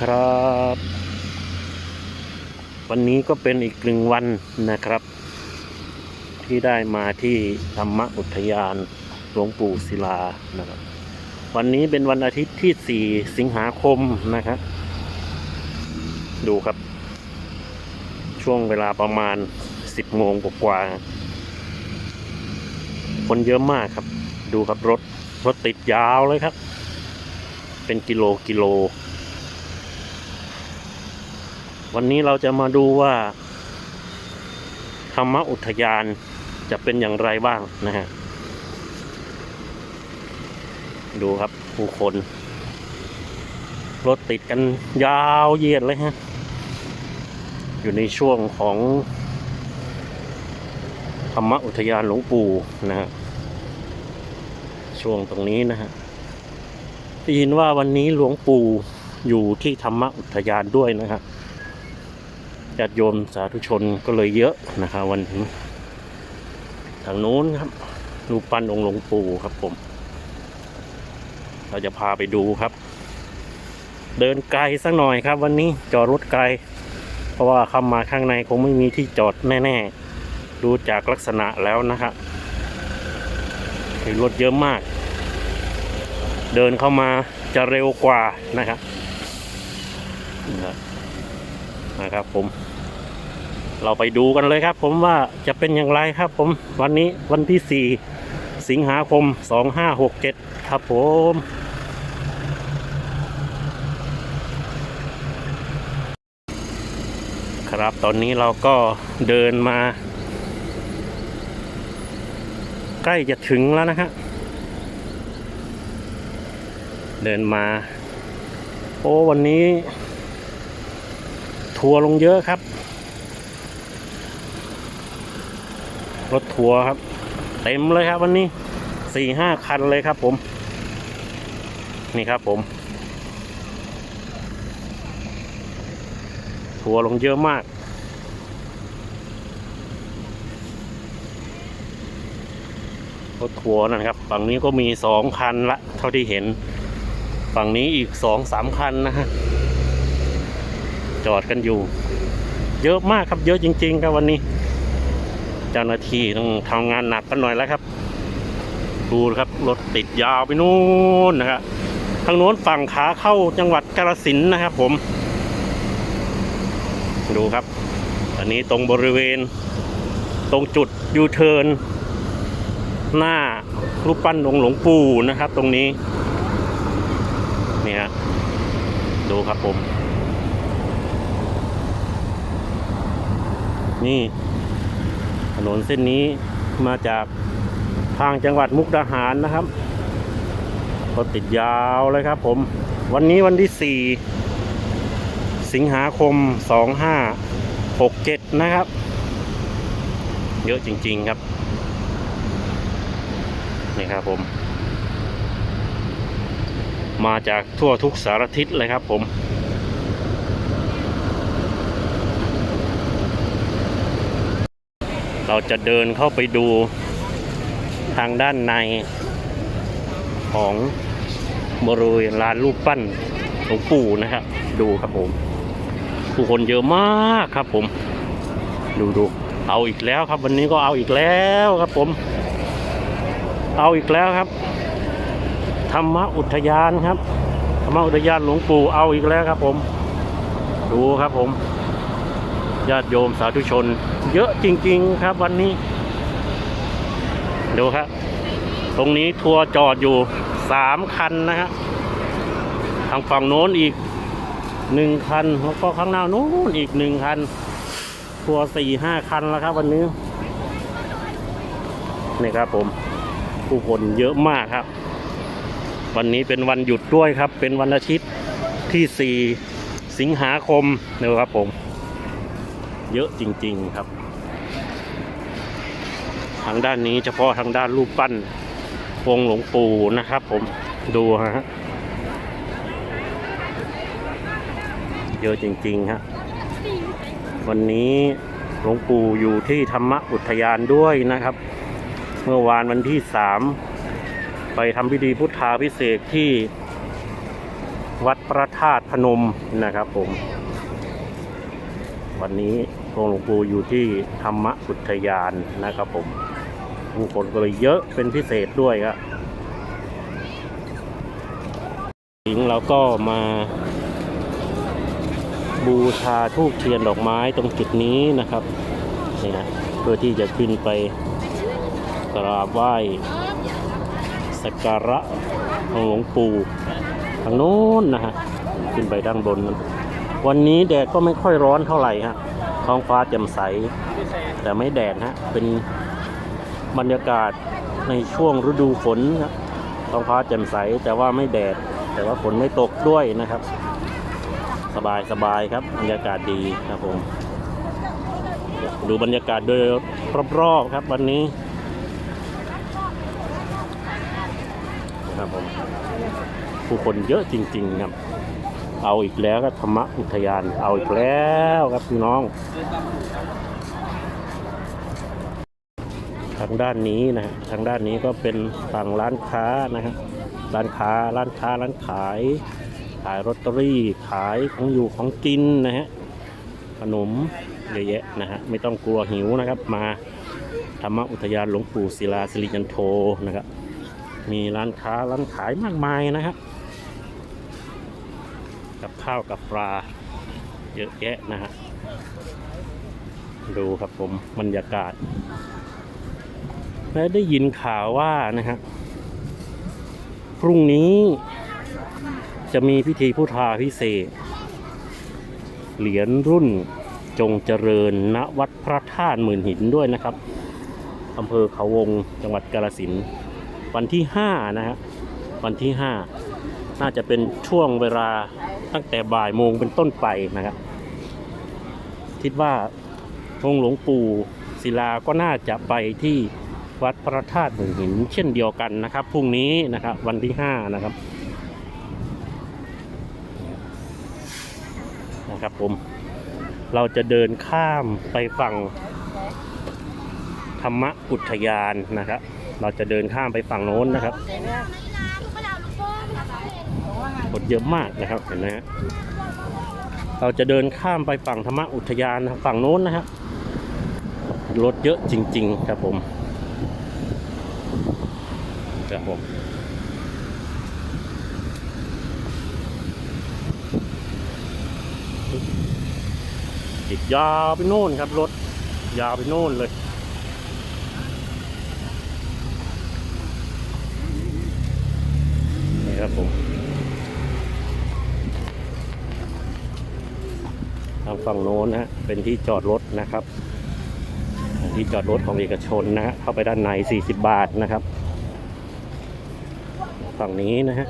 ครับ วันนี้ก็เป็นอีกหนึ่งวันนะครับ ที่ได้มาที่ธรรมอุทยานหลวงปู่ศิลานะครับ วันนี้เป็นวันอาทิตย์ที่ 4 สิงหาคมนะครับ ดูครับ ช่วงเวลาประมาณ 10 โมงกว่าคนเยอะมากครับ ดูครับรถรถติดยาวเลยครับ เป็นกิโลกิโล วันนี้เราจะมาดูว่าธรรมอุทยานจะเป็นอย่างไรบ้างนะฮะ ดูครับผู้คน รถติดกันยาวเหยียดเลยฮะ อยู่ในช่วงของ ธรรมอุทยานหลวงปู่นะฮะ ช่วงตรงนี้นะฮะได้ยินว่าวันนี้หลวงปู่อยู่ที่ธรรมอุทยานด้วยนะครับ ญาติโยมสาธุชนก็เลยเยอะนะครับวันนี้ทางโน้นครับรูปปั้นองค์หลวงปู่ครับผม เราจะพาไปดูครับ เดินไกลสักหน่อยครับ วันนี้จอดรถไกล เพราะว่าเข้ามาข้างในคงไม่มีที่จอดแน่ๆ ดูจากลักษณะแล้วนะครับรถเยอะมาก เดินเข้ามาจะเร็วกว่านะครับนะครับผม เราไปดูกันเลยครับ ผมว่าจะเป็นอย่างไรครับ ผมวันนี้วันที่ 4 สิงหาคม 2567 ครับผมครับตอนนี้เราก็เดินมา ใกล้จะถึงแล้วนะฮะเดินมา โอ้วันนี้ ทัวร์ลงเยอะครับ รถทัวร์ครับ เต็มเลยครับวันนี้สี่ห้าคันเลยครับผม นี่ครับผม ทัวร์ลงเยอะมากรถทัวร์นะครับ ฝั่งนี้ก็มีสองคันละ เท่าที่เห็น ฝั่งนี้อีกสองสามคันนะฮะ จอดกันอยู่ เยอะมากครับ เยอะจริง ๆ ครับวันนี้ เจ้าหน้าที่ต้องทำงานหนักกันหน่อยแล้วครับดูครับรถติดยาวไปนู่นนะครับทางโน้นฝั่งขาเข้าจังหวัดกาฬสินนะครับผม ดูครับ อันนี้ตรงบริเวณ ตรงจุดยูเทิร์นหน้ารูปปั้นองหลวงปู่นะครับ ตรงนี้นี่ฮะดูครับผม นี่ นนเส้นนี้มาจากทางจังหวัดมุกดาหารนะครับก็ติดยาวเลยครับผม วันนี้วันที่ 4 สิงหาคม 2567 นะครับ เยอะจริง ๆครับ นี่ครับผม มาจากทั่วทุกสารทิศเลยครับผม เราจะเดินเข้าไปดูทางด้านในของบริเวณลานรูปปั้นหลวงปู่นะครับ ดูครับผม ผู้คนเยอะมากครับผม ดูดูเอาอีกแล้วครับ วันนี้ก็เอาอีกแล้วครับผม เอาอีกแล้วครับ ธรรมอุทยานครับ ธรรมอุทยานหลวงปู่เอาอีกแล้วครับผม ดูครับผมญาติโยมสาธุชน เยอะจริง ๆ ครับวันนี้ดูครับ ตรงนี้ทัวร์จอดอยู่สามคันนะฮะทางฝั่งโน้นอีกหนึ่งคัน แล้วก็ข้างหน้าโน้นอีกหนึ่งคัน ทัวร์สี่ห้าคันแล้วครับ วันนี้นี่ครับผมผู้คนเยอะมากครับ วันนี้เป็นวันหยุดด้วยครับ เป็นวันอาทิตย์ที่4สิงหาคมนะครับผม เยอะจริง ๆครับ ทางด้านนี้เฉพาะทางด้านรูปปั้นองค์หลวงปู่นะครับผมดูฮะเยอะจริงๆฮะวันนี้หลวงปู่อยู่ที่ธรรมอุทยานด้วยนะครับ เมื่อวานวันที่สามไปทำพิธีพุทธาพิเศษที่วัดพระธธาตุพนมนะครับผม วันนี้ องหลวงปู่อยู่ที่ธรรมอุทยานนะครับผมผู้คนก็เลยเยอะเป็นพิเศษด้วยครับหญิงเราก็มาบูชาทูบเทียนดอกไม้ตรงจุดนี้นะครับนี่นะเพื่อที่จะขึ้นไปกราบไหว้สักการะของหลวงปู่ทางโน้นนะฮะขึ้นไปด้านบนมันวันนี้แดดก็ไม่ค่อยร้อนเท่าไหร่ฮะ ท้องฟ้าแจ่มใส แต่ไม่แดดฮะ เป็นบรรยากาศในช่วงฤดูฝนครับท้องฟ้าแจ่มใสแต่ว่าไม่แดด แต่ว่าฝนไม่ตกด้วยนะครับ สบายสบายครับบรรยากาศดีครับผม ดูบรรยากาศโดยรอบๆครับวันนี้นะครับผมผู้คนเยอะจริง ๆ ครับ เอาอีกแล้วก็ธรรมอุทยาน เอาอีกแล้วครับพี่น้อง ทางด้านนี้นะฮะทางด้านนี้ก็เป็นฝั่งร้านค้านะฮะร้านค้าร้านค้าร้านขาย ขายลอตเตอรี่ขายของอยู่ของกินนะฮะขนมเยอะแยะนะฮะไม่ต้องกลัวหิวนะครับ มาธรรมอุทยานหลวงปู่ศิลาสิริจันโทนะครับมีร้านค้าร้านขายมากมายนะครับ ข้าวกับปลา เยอะแยะนะฮะ ดูครับผมบรรยากาศ และได้ยินข่าวว่านะฮะ พรุ่งนี้จะมีพิธีพุทธาพิเศษ เหรียญรุ่นจงเจริญณวัดพระธาตุหมื่นหินด้วยนะครับอำเภอเขาวงจังหวัดกาฬสินธุ์วันที่ 5 นะฮะ วันที่ 5 น่าจะเป็นช่วงเวลาตั้งแต่บ่ายโมงเป็นต้นไปนะครับ คิดว่าองค์หลวงปู่ศิลาก็น่าจะไปที่วัดพระธาตุหมื่นหินเช่นเดียวกันนะครับพรุ่งนี้นะครับวันที่5นะครับนะครับผมเราจะเดินข้ามไปฝั่งธรรมอุทยานนะครับ เราจะเดินข้ามไปฝั่งโน้นนะครับ รถเยอะมากนะครับเห็นไหมฮะเราจะเดินข้ามไปฝั่งธรรมอุทยานนะฝั่งโน้นนะครับรถเยอะจริง ๆ ครับผมครับผมอีกยาวไปโน่นครับรถยาวไปโน่นเลยนี่ครับผม ทาง ฝั่งโน้นนะเป็นที่จอดรถนะครับ ที่จอดรถของเอกชนนะฮะเข้าไปด้านใน 40 บาทนะครับ ฝั่งนี้นะฮะ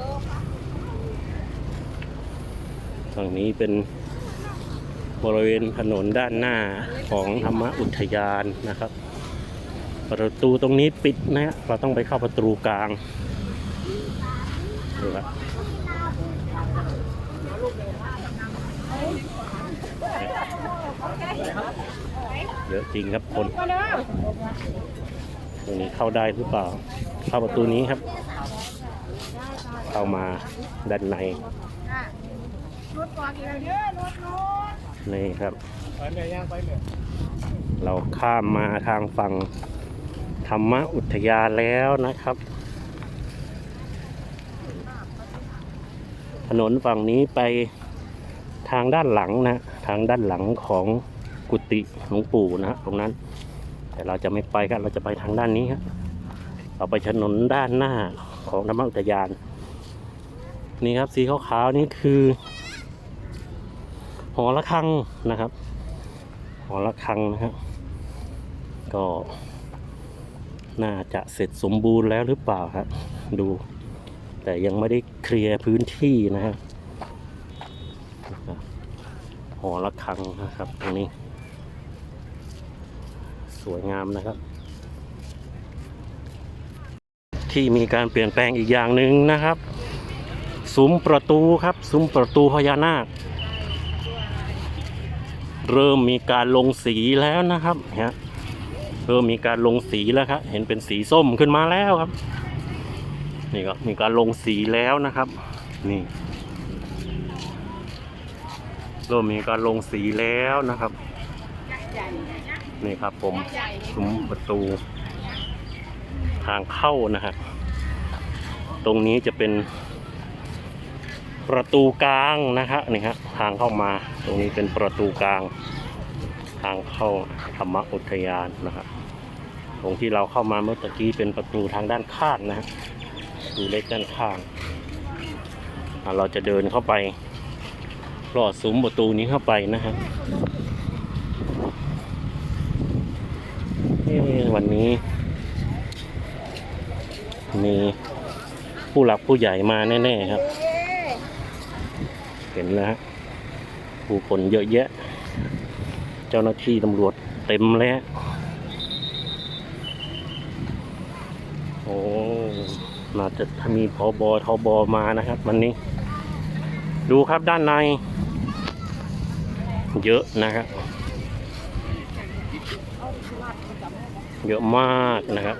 ฝั่งนี้เป็นบริเวณถนนด้านหน้าของธรรมอุทยานนะครับ ประตูตรงนี้ปิดนะฮะเราต้องไปเข้าประตูกลางดูครั เยอะจริงครับคนตรงนี้เข้าได้หรือเปล่า เข้าประตูนี้ครับ เข้ามาด้านในนี่ครับ เราข้ามมาทางฝั่งธรรมอุทยานแล้วนะครับ ถนนฝั่งนี้ไปทางด้านหลังนะ ทางด้านหลังของ กุฏิหลวงปู่นะฮะตรงนั้น แต่เราจะไม่ไปครับเราจะไปทางด้านนี้ครับเราไปถนนด้านหน้าของธรรมอุทยาน นี่ครับสีขาวๆนี่คือหอระฆังนะครับหอระฆังนะครับก็น่าจะเสร็จสมบูรณ์แล้วหรือเปล่าครับดู แต่ยังไม่ได้เคลียร์พื้นที่นะครับหอระฆังนะครับตรงนี้ สวยงามนะครับ ที่มีการเปลี่ยนแปลงอีกอย่างหนึ่งนะครับซุ้มประตูครับซุ้มประตูพญานาค เริ่มมีการลงสีแล้วนะครับฮะเริ่มมีการลงสีแล้วครับเห็นเป็นสีส้มขึ้นมาแล้วครับนี่ก็มีการลงสีแล้วนะครับ นี่เริ่มมีการลงสีแล้วนะครับ นี่ครับผมซุ้มประตู ทางเข้านะฮะตรงนี้จะเป็นประตูกลางนะฮะนี่ฮะทางเข้ามาตรงนี้เป็นประตูกลาง ทางเข้าธรรมอุทยานนะครับตรงที่เราเข้ามาเมื่อตะกี้เป็นประตูทางด้านข้างนะฮะดูเล็กด้านข้างเราจะเดินเข้าไปลอดซุ้มประตูนี้เข้าไปนะฮะเอ๊ะ วันนี้ มีผู้หลักผู้ใหญ่มาแน่ ๆ ครับ เห็นแล้วฮะผู้คนเยอะแยะ เจ้าหน้าที่ตำรวจเต็มแล้ว โอ้น่าจะมีพอบอทอบอมานะครับ วันนี้ ดูครับด้านใน เยอะนะครับ เยอะมากนะครับ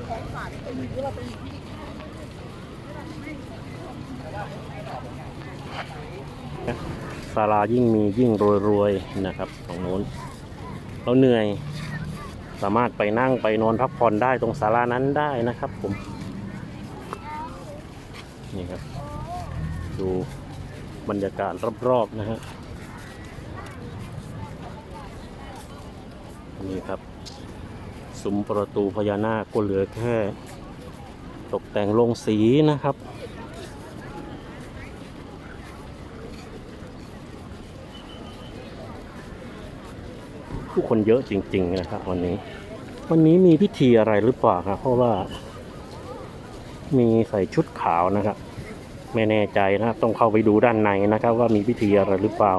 ศาลายิ่งมียิ่งรวยๆนะครับตรงโน้นเราเหนื่อย สามารถไปนั่งไปนอนพักผ่อนได้ตรงศาลานั้นได้นะครับผมนี่ครับดูบรรยากาศรอบๆนะฮะนี่ครับ ซุ้มประตูพญานาคก็เหลือแค่ ตกแต่งลงสีนะครับ ผู้คนเยอะจริง ๆ นะครับวันนี้ วันนี้มีพิธีอะไรหรือเปล่าครับเพราะว่า มีใส่ชุดขาวนะครับไม่แน่ใจนะครับต้องเข้าไปดูด้านในนะครับ ว่ามีพิธีอะไรหรือเปล่า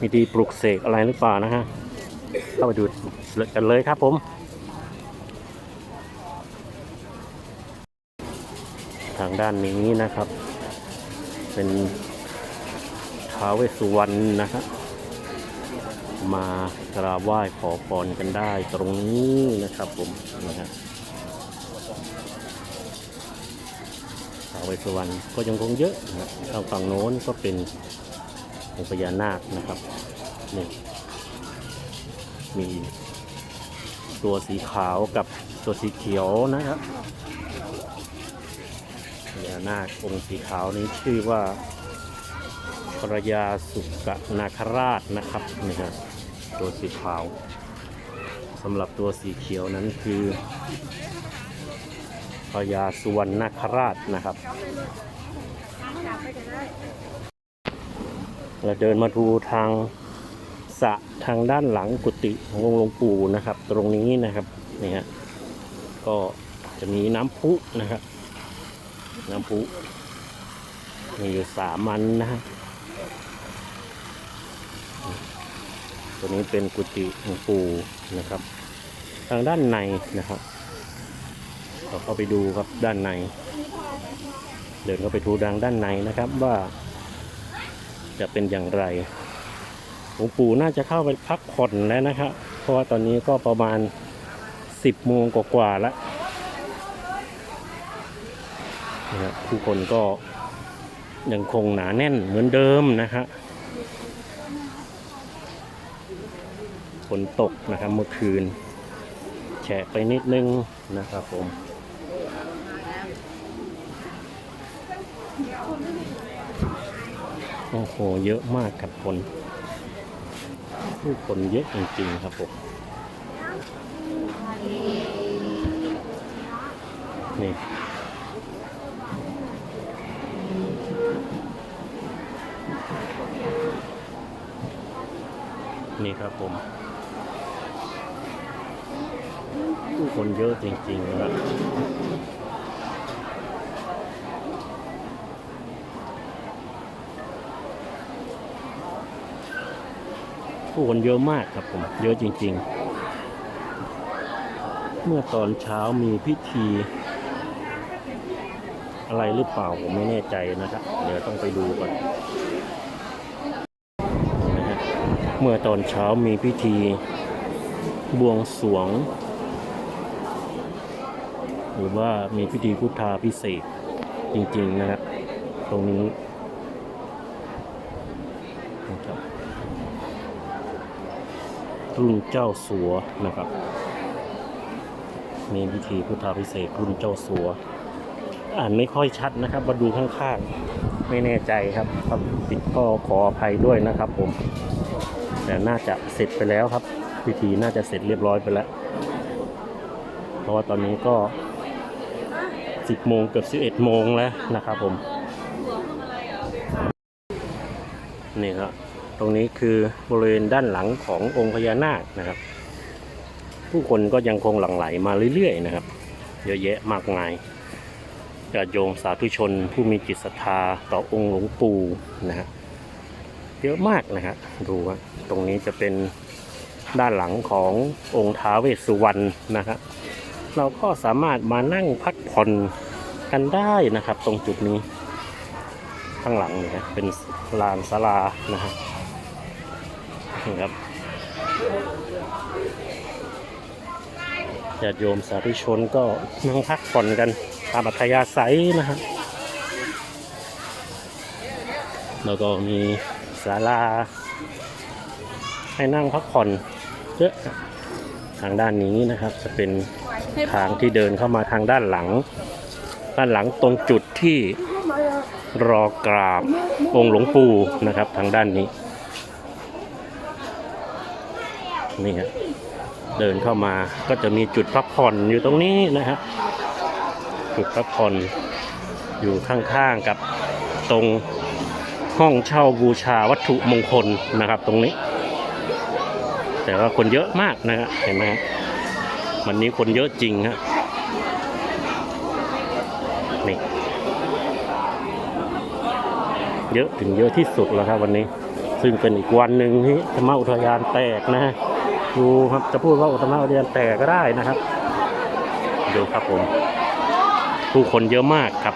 มีพิธีปลุกเสกอะไรหรือเปล่านะฮะเข้าไปดูกันเลยครับผม ทางด้านนี้นะครับ เป็นท้าเวสุวรรณนะครับมากราบไหว้ขอพรกันได้ตรงนี้นะครับผมนะฮะท้าเวสุวรรณก็ยังคงเยอะนะทางฝั่งโน้นก็เป็นองค์พญานาคนะครับนี่มีตัวสีขาวกับตัวสีเขียวนะครับ ญานาคองค์สีขาวนี้ชื่อว่าพระยาสุกนาคราชนะครับนี่ฮะตัวสีขาวสำหรับตัวสีเขียวนั้นคือพรยาสุวรรณนาคราชนะครับเราเดินมาดูทางสะทางด้านหลังกุฏิขององค์หลวงปู่นะครับ ตรงนี้นะครับนี่ฮะก็จะมีน้ำพุนะครับ น้ำพุมีอยู่สามอันนะฮะตัวนี้เป็นกุฏิหลวงปู่นะครับ ทางด้านในนะครับเราเข้าไปดูครับด้านใน เดินเข้าไปดูดังด้านในนะครับว่าจะเป็นอย่างไรหลวงปู่น่าจะเข้าไปพักผ่อนแล้วนะครับ เพราะว่าตอนนี้ก็ประมาณสิบโมงกว่าๆแล้ว นะครับผู้คนก็ยังคงหนาแน่นเหมือนเดิมนะฮะฝนตกนะครับเมื่อคืน แฉะไปนิดนึงนะครับผมโอ้โห เยอะมากครับคน ผู้คนเยอะจริงๆครับผม นี่ นี่ครับผมผู้คนเยอะจริงๆนะครับผู้คนเยอะมากครับผม เยอะจริง ๆ เมื่อตอนเช้ามีพิธี อะไรหรือเปล่าผมไม่แน่ใจนะครับ เดี๋ยวต้องไปดูก่อน เมื่อตอนเช้ามีพิธีบวงสวง หรือว่ามีพิธีพุทธาพิเศษจริง ๆ นะครับตรงนี้นะครับรุ่นเจ้าสัวนะครับ มีพิธีพุทธาพิเศษกรุ่นเจ้าสัว อ่านไม่ค่อยชัดนะครับ มาดูข้างๆ ไม่แน่ใจครับครับติดก็ขออภัยด้วยนะครับผม แต่น่าจะเสร็จไปแล้วครับ พิธีน่าจะเสร็จเรียบร้อยไปแล้ว เพราะว่าตอนนี้ก็ 10โมงเกือบ11โมงแล้วนะครับผมนี่ครับตรงนี้คือบริเวณด้านหลังขององค์พญานาคนะครับ ผู้คนก็ยังคงหลั่งไหลมาเรื่อยๆนะครับ เยอะแยะมากมายญาติโยมสาธุชนผู้มีจิตศรัทธาต่อองค์หลวงปู่นะฮะ เยอะมากนะฮะดูว่าตรงนี้จะเป็นด้านหลังขององค์ท้าเวสสุวรรณนะครับเราก็สามารถมานั่งพักผ่อนกันได้นะครับ ตรงจุดนี้ ข้างหลังนี่นะเป็นลานศาลานะฮะครับญาติโยมสาธุชนก็นั่งพักผ่อนกันตามอัธยาศัยนะฮะแล้วก็มี ศาลา ให้นั่งพักผ่อนเยอะทางด้านนี้นะครับ จะเป็นทางที่เดินเข้ามาทางด้านหลัง ด้านหลังตรงจุดที่รอกราบองค์หลวงปู่นะครับ ทางด้านนี้นี่ฮะเดินเข้ามาก็จะมีจุดพักผ่อนอยู่ตรงนี้นะครับจุดพักผ่อนอยู่ข้างๆกับตรง ห้องเช่าบูชาวัตถุมงคลนะครับ ตรงนี้ แต่ว่าคนเยอะมากนะครับเห็นไหมวันนี้คนเยอะจริงฮะนี่เยอะถึงเยอะที่สุดแล้วครับวันนี้ ซึ่งเป็นอีกวันหนึ่งที่ธรรมอุทยานแตกนะฮะดูครับจะพูดว่าธรรมอุทยานแตกก็ได้นะครับ ดูครับผมผู้คนเยอะมากครับ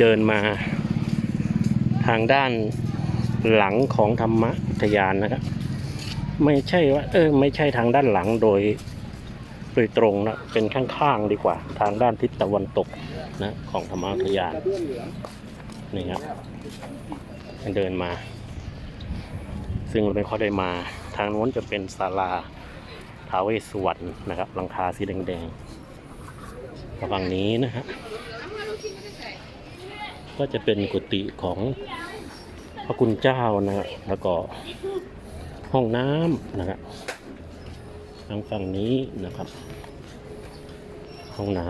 เดินมา ทางด้านหลังของธรรมทยานนะครับ ไม่ใช่ว่าเออไม่ใช่ทางด้านหลังโดยโดยตรงนะเป็นข้างๆดีกว่า ทางด้านทิศตะวันตกนะของธรรมทยานนี่ครับเดินมา ซึ่งเราไม่ค่อยได้มา ทางโน้นจะเป็นศาลาท้าวเวสวรรณนะครับหลังคาสีแดงๆฝั่งนี้นะฮะ ก็จะเป็นกุฏิของพระคุณเจ้านะฮะแล้วก็ห้องน้ำนะครับทางฝั่งนี้นะครับ ห้องน้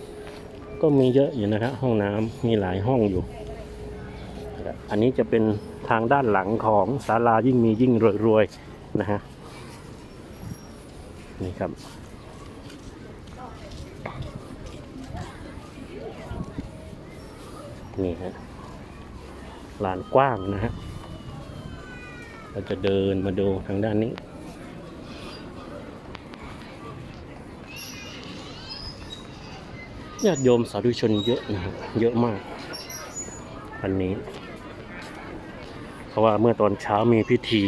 ำก็มีเยอะอยู่นะครับห้องน้ำมีหลายห้องอยู่ อันนี้จะเป็นทางด้านหลังของศาลายิ่งมียิ่งรวยๆนะฮะนี่ครับ นี่ฮะลานกว้างนะฮะเราจะเดินมาดูทางด้านนี้ ญาติโยมสาธุชนเยอะนะครับเยอะมาก วันนี้ เพราะว่าเมื่อตอนเช้ามีพิธี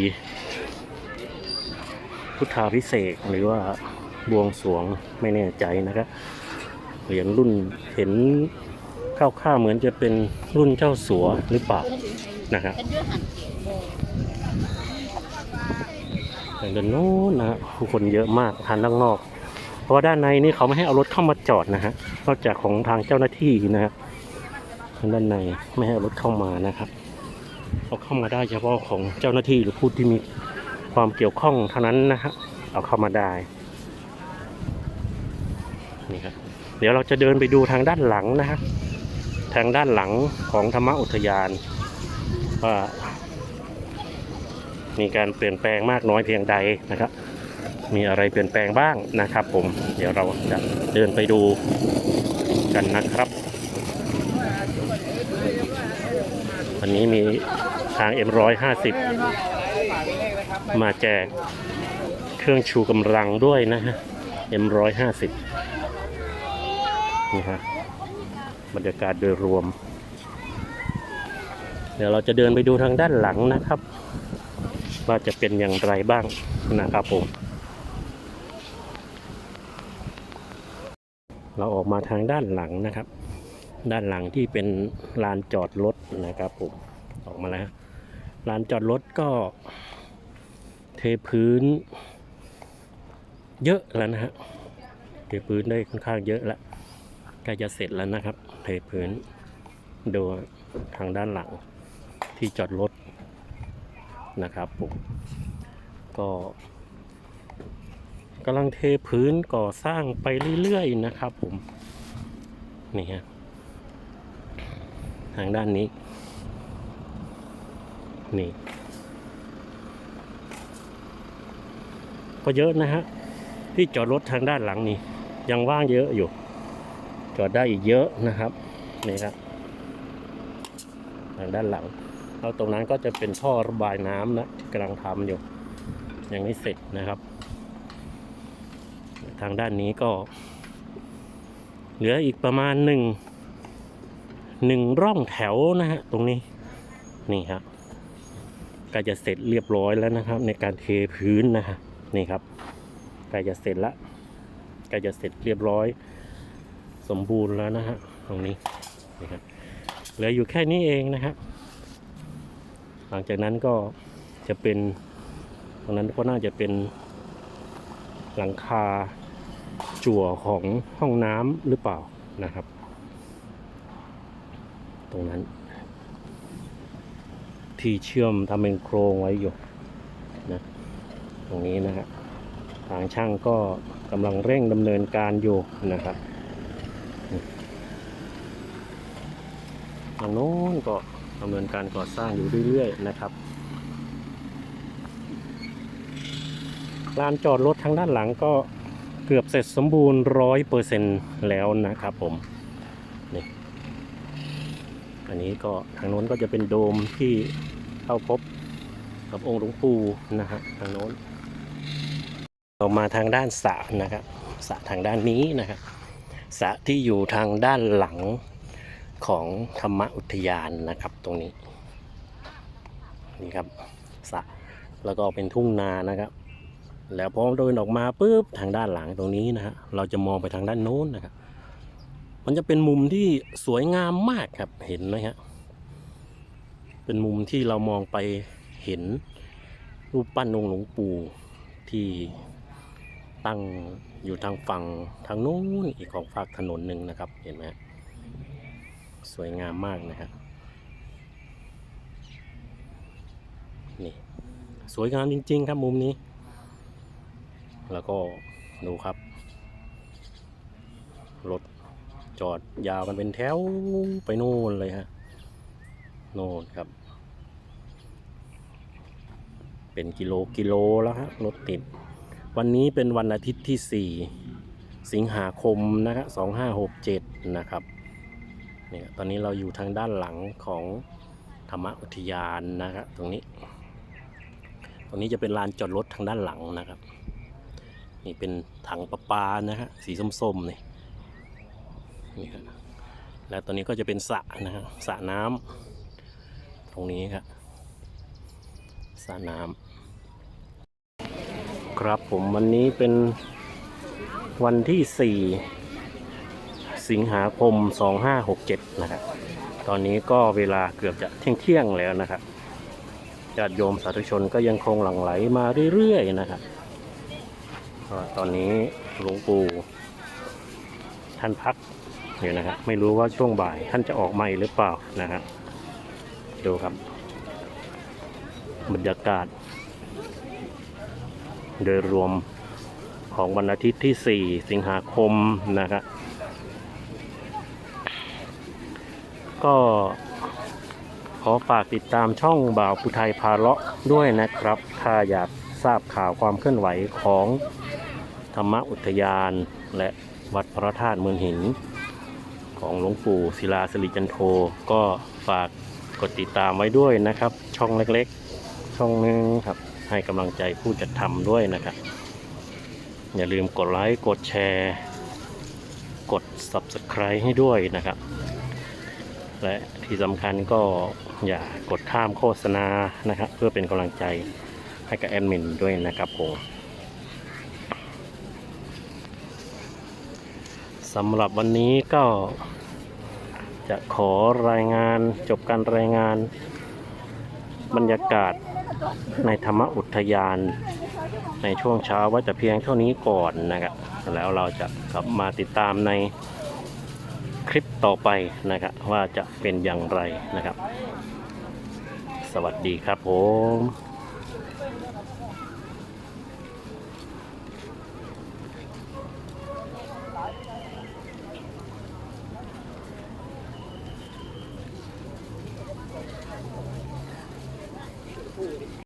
พุทธาพิเศษหรือว่าบวงสรวงไม่แน่ใจนะครับเหรียญรุ่นเห็น คร่าวๆเหมือนจะเป็นรุ่นเจ้าสัวหรือเปล่านะครับเป็นเรื่องหันเด้านโน้นนะฮะผู้คนเยอะมากทานด้านนอก เพราะว่าด้านในนี่เขาไม่ให้เอารถเข้ามาจอดนะฮะนอกจากของทางเจ้าหน้าที่นะฮะทางด้านในไม่ให้เอารถเข้ามานะครับเอาเข้ามาได้เฉพาะของเจ้าหน้าที่หรือผู้ที่มีความเกี่ยวข้องเท่านั้นนะฮะเอาเข้ามาได้นี่ครับเดี๋ยวเราจะเดินไปดูทางด้านหลังนะฮะ ทางด้านหลังของธรรมอุทยานว่ามีการเปลี่ยนแปลงมากน้อยเพียงใดนะครับ มีอะไรเปลี่ยนแปลงบ้างนะครับ ผม เดี๋ยวเราจะเดินไปดูกันนะครับวันนี้มีทาง M150 มาแจกเครื่องชูกำลังด้วยนะฮะ M150 นี่ฮะ บรรยากาศโดยรวม เดี๋ยวเราจะเดินไปดูทางด้านหลังนะครับ ว่าจะเป็นอย่างไรบ้างนะครับผมเราออกมาทางด้านหลังนะครับ ด้านหลังที่เป็นลานจอดรถนะครับผมออกมาแล้วลานจอดรถก็เทพื้นเยอะแล้วนะฮะเทพื้นได้ค่อนข้างเยอะแล้วใกล้จะเสร็จแล้วนะครับ เทพื้นโดยทางด้านหลังที่จอดรถนะครับผมก็กำลังเทพื้นก่อสร้างไปเรื่อยๆนะครับผมนี่ฮะทางด้านนี้ นี่ ก็เยอะนะฮะที่จอดรถทางด้านหลังนี่ยังว่างเยอะอยู่ จอดได้อีกเยอะนะครับนี่ครับทางด้านหลังแล้วตรงนั้นก็จะเป็นท่อระบายน้ำนะที่กำลังทำอยู่ยังไม่เสร็จนะครับ ทางด้านนี้ก็ เหลืออีกประมาณหนึ่งหนึ่งร่องแถวนะฮะตรงนี้นี่ครับก็จะเสร็จเรียบร้อยแล้วนะครับ ในการเทพื้นนะฮะนี่ครับกล้จะเสร็จละกล้จะเสร็จเรียบร้อย สมบูรณ์แล้วนะฮะตรงนี้นี่ครับเหลืออยู่แค่นี้เองนะครับหลังจากนั้นก็จะเป็นตรงนั้นก็น่าจะเป็นหลังคาจั่วของห้องน้ำหรือเปล่านะครับ ตรงนั้น ที่เชื่อมทำเป็นโครงไว้อยู่นะตรงนี้นะฮะทางช่างก็กำลังเร่งดำเนินการอยู่นะครับ ทางโน้นก็ดำเนินการก่อสร้างอยู่เรื่อยๆนะครับลานจอดรถทางด้านหลังก็เกือบเสร็จสมบูรณ์ร้อยเปอร์เซ็นแล้วนะครับผมนี่อันนี้ก็ทางโน้นก็จะเป็นโดมที่เข้าพบกับองค์หลวงปู่นะฮะทางโน้นเรามาทางด้านสระนะครับสระทางด้านนี้นะครับสระที่อยู่ทางด้านหลัง ของธรรมอุทยานนะครับตรงนี้ นี่ครับสระแล้วก็เป็นทุ่งนานะครับ แล้วพอเดินออกมาปุ๊บทางด้านหลังตรงนี้นะฮะเราจะมองไปทางด้านโน้นนะครับ มันจะเป็นมุมที่สวยงามมากครับเห็นไหมฮะเป็นมุมที่เรามองไปเห็นรูปปั้นองค์หลวงปู่ที่ตั้งอยู่ทางฝั่งทางโน้นอีกของฝากถนนหนึ่งนะครับเห็นไหมฮะ สวยงามมากนะครับนี่สวยงามจริง ๆ ครับมุมนี้ แล้วก็ดูครับรถจอดยาวกันเป็นแถวไปโน่นเลยฮะโน่นครับ เป็นกิโลกิโลแล้วฮะรถติด วันนี้เป็นวันอาทิตย์ที่ 4 สิงหาคมนะครับ2567 นะครับ เนี่ยตอนนี้เราอยู่ทางด้านหลังของธรรมอุทยานนะครับตรงนี้ ตรงนี้จะเป็นลานจอดรถทางด้านหลังนะครับ นี่เป็นถังประปานะฮะสีส้มๆนี่นี่ครับแล้วตอนนี้ก็จะเป็นสระนะฮะสระน้ำตรงนี้ครับสระน้ำครับผมวันนี้เป็นวันที่4 สิงหาคม 2567 นะครับ ตอนนี้ก็เวลาเกือบจะเที่ยงเที่ยงแล้วนะครับญาติโยมสาธุชนก็ยังคงหลั่งไหลมาเรื่อยๆนะครับตอนนี้หลวงปู่ท่านพักอยู่นะครับไม่รู้ว่าช่วงบ่ายท่านจะออกมาอีกหรือเปล่านะครับดูครับ บรรยากาศ โดยรวมของวันอาทิตย์ที่ 4 สิงหาคมนะครับ ก็ขอฝากติดตามช่องบ่าวพุไทยพาเลาะด้วยนะครับ ถ้าอยากทราบข่าวความเคลื่อนไหวของธรรมอุทยานและวัดพระธาตุเมืองหิน ของหลวงปู่ศิลาสิริจันโทก็ฝากกดติดตามไว้ด้วยนะครับ ช่องเล็กๆ ช่องนึงครับให้กำลังใจผู้จัดทำด้วยนะครับ อย่าลืมกดไลค์กดแชร์ กด Subscribe ให้ด้วยนะครับ และที่สำคัญก็อย่ากดข้ามโฆษณานะครับ เพื่อเป็นกำลังใจให้กับแอดมินด้วยนะครับผมสำหรับวันนี้ก็จะขอรายงานจบการรายงาน บรรยากาศในธรรมอุทยานในช่วงเช้าว่าต่เพียงเท่านี้ก่อนนะครับแล้วเราจะกลับมาติดตามใน คลิปต่อไปนะครับว่าจะเป็นอย่างไรนะครับ สวัสดีครับผม